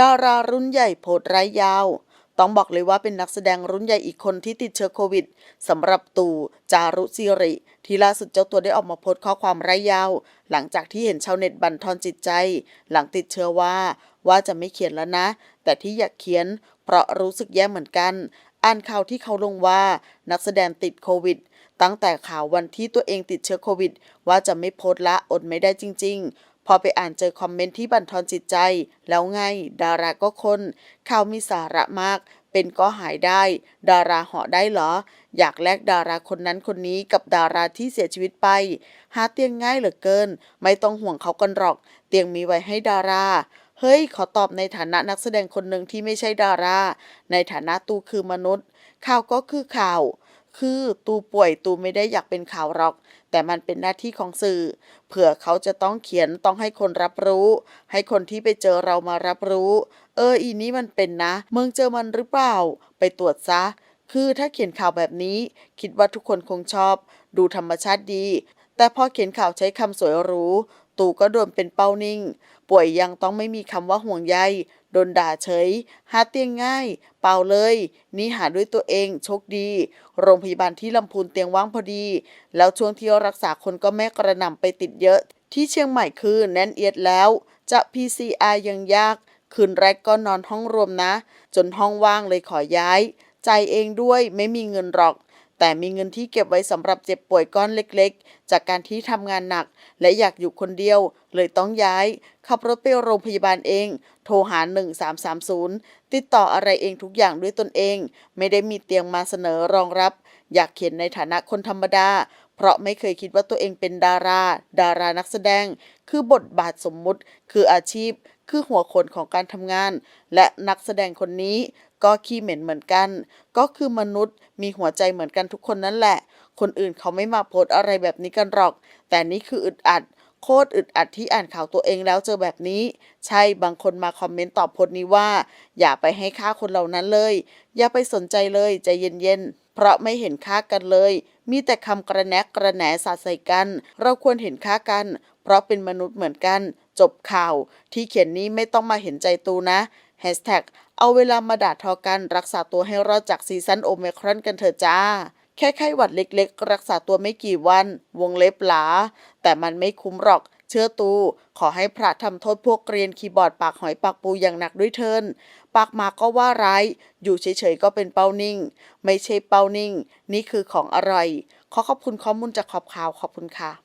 ดารารุ่นใหญ่โพสต์ไร้ยาว ต้องบอกเลยว่าเป็นนักแสดงรุ่นใหญ่อีกคนที่ติดเชื้อโควิดสำหรับตู่จารุศิริ ที่ล่าสุดเจ้าตัวได้ออกมาโพสต์ข้อความไร้ยาว หลังจากที่เห็นชาวเน็ตบั่นทอนจิตใจ หลังติดเชื้อว่า ว่าจะไม่เขียนแล้วนะ แต่ที่อยากเขียน เพราะรู้สึกแย่เหมือนกัน อ่านข่าวที่เขาลงว่านักแสดงติดโควิดตั้งแต่ข่าววันที่ตัวเองติดเชื้อโควิด ว่าจะไม่โพสต์ละอดไม่ได้จริง ๆ พอไปอ่านเจอคอมเมนต์ที่บั่นทอนจิตใจ แล้วไง ดาราก็คนข่าวมีสาระมาก เป็นก็หายได้ ดาราเหาะได้เหรอ อยากแลกดาราคนนั้นคนนี้กับดาราที่เสียชีวิตไป หาเตียงง่ายเหลือเกิน ไม่ต้องห่วงเขากันหรอก เตียงมีไว้ให้ดาราเฮ้ย ขอตอบในฐานะนักแสดงคนหนึ่งที่ไม่ใช่ดารา ในฐานะตูคือมนุษย์ ข่าวก็คือข่าว คือตูป่วยตูไม่ได้อยากเป็นข่าวหรอก แต่มันเป็นหน้าที่ของสื่อ เผื่อเขาจะต้องเขียนต้องให้คนรับรู้ ให้คนที่ไปเจอเรามารับรู้ เอออีนี้มันเป็นนะเมืองเจอมันหรือเปล่า ไปตรวจซะ คือถ้าเขียนข่าวแบบนี้ คิดว่าทุกคนคงชอบ ดูธรรมชาติดี แต่พอเขียนข่าวใช้คำสวยรู้ ตู่ก็โดนเป็นเป้านิ่ง ป่วยยังต้องไม่มีคำว่าห่วงใยโดนด่าเฉย หาเตียงง่าย เปล่าเลย นี่หาด้วยตัวเอง โชคดี โรงพยาบาลที่ลำพูนเตียงว่างพอดี แล้วช่วงที่รักษาคนก็แม่กระหน่ำไปติดเยอะ ที่เชียงใหม่คือแน่นเอียดแล้ว จะ PCR ยังยาก คืนแรกก็นอนห้องรวมนะ จนห้องว่างเลยขอย้าย ใจเองด้วยไม่มีเงินหรอก แต่มีเงินที่เก็บไว้สำหรับเจ็บป่วยก้อนเล็กๆ จากการที่ทำงานหนัก และอยากอยู่คนเดียว เลยต้องย้าย ขับรถไปโรงพยาบาลเอง โทรหา 1330 ติดต่ออะไรเองทุกอย่างด้วยตนเอง ไม่ได้มีเตียงมาเสนอรองรับ อยากเขียนในฐานะคนธรรมดา เพราะไม่เคยคิดว่าตัวเองเป็นดารา ดารานักแสดง คือบทบาทสมมุติ คืออาชีพ คือหัวโขนของการทำงาน และนักแสดงคนนี้ก็ขี้เหม็นเหมือนกัน ก็คือมนุษย์มีหัวใจเหมือนกันทุกคนนั่นแหละ คนอื่นเขาไม่มาโพสอะไรแบบนี้กันหรอก แต่นี่คืออึดอัด โคตรอึดอัดที่อ่านข่าวตัวเองแล้วเจอแบบนี้ ใช่บางคนมาคอมเมนต์ตอบโพสนี้ว่า อย่าไปให้ค่าคนเหล่านั้นเลย อย่าไปสนใจเลยใจเย็นๆ เพราะไม่เห็นค่ากันเลย มีแต่คำกระแนกกระแหนสาดใส่กัน เราควรเห็นค่ากัน เพราะเป็นมนุษย์เหมือนกัน จบข่าว ที่เขียนนี้ไม่ต้องมาเห็นใจตูนะแฮชแท็กเอาเวลามาด่าทอกัน รักษาตัวให้รอดจากซีซันโอเมครอนกันเถอะจ้า แค่ไข้หวัดเล็กๆ รักษาตัวไม่กี่วัน วงเล็บหลา แต่มันไม่คุ้มหรอก เชื่อตู ขอให้พระทำโทษพวกเกรียนคีย์บอร์ดปากหอยปากปูอย่างหนักด้วยเทิน ปากหมาก็ว่าร้าย อยู่เฉยๆก็เป็นเป้านิ่ง ไม่ใช่เป้านิ่ง นี่คือของอร่อย ขอขอบคุณข้อมูลจากขอบข่าวขอบคุณค่ะ